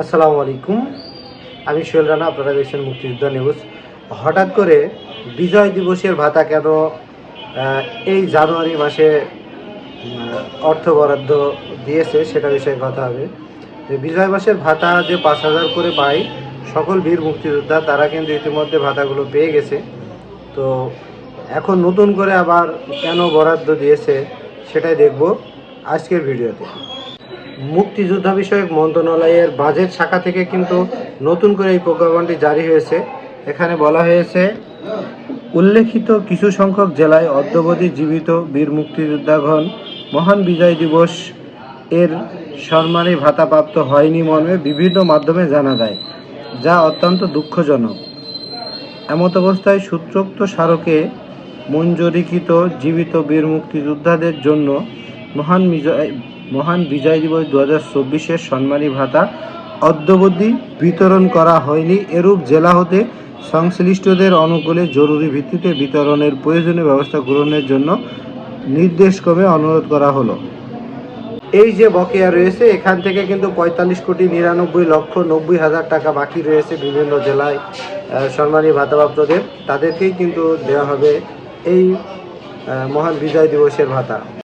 আসসালামু আলাইকুম। আমি সোহেল রানা, আপনারা দেখছেন মুক্তিযোদ্ধা নিউজ। হঠাৎ করে বিজয় দিবসের ভাতা কেন এই জানুয়ারি মাসে অর্থ বরাদ্দ দিয়েছে, সেটা বিষয়ে কথা হবে। যে বিজয় মাসের ভাতা যে পাঁচ হাজার করে পায় সকল বীর মুক্তিযোদ্ধা, তারা কিন্তু ইতিমধ্যে ভাতাগুলো পেয়ে গেছে। তো এখন নতুন করে আবার কেন বরাদ্দ দিয়েছে, সেটাই দেখব আজকের ভিডিওতে। মুক্তিযোদ্ধা বিষয়ক মন্ত্রণালয়ের বাজেট শাখা থেকে কিন্তু নতুন করে এই প্রজ্ঞাপনটি জারি হয়েছে। এখানে বলা হয়েছে, উল্লেখিত কিছু সংখ্যক জেলায় অদ্যবধি জীবিত বীর মুক্তিযোদ্ধাগণ মহান বিজয় দিবস এর সম্মানী ভাতাপ্রাপ্ত হয়নি মর্মে বিভিন্ন মাধ্যমে জানা যায়, যা অত্যন্ত দুঃখজনক। এমত অবস্থায় সূত্রোক্ত স্মারকে মঞ্জুরিকৃত জীবিত বীর মুক্তিযোদ্ধাদের জন্য মহান বিজয় মহান বিজয় দিবস দু হাজার চব্বিশের সম্মানী ভাতা অদ্যবধি বিতরণ করা হয়নি। এরূপ জেলা হতে সংশ্লিষ্টদের অনুকূলে জরুরি ভিত্তিতে বিতরণের প্রয়োজনীয় ব্যবস্থা গ্রহণের জন্য নির্দেশক্রমে অনুরোধ করা হলো। এই যে বকেয়া রয়েছে, এখান থেকে কিন্তু পঁয়তাল্লিশ কোটি নিরানব্বই লক্ষ নব্বই হাজার টাকা বাকি রয়েছে বিভিন্ন জেলায় সম্মানী ভাতাপ্রাপ্তদের তাদেরকেই কিন্তু দেওয়া হবে এই মহান বিজয় দিবসের ভাতা।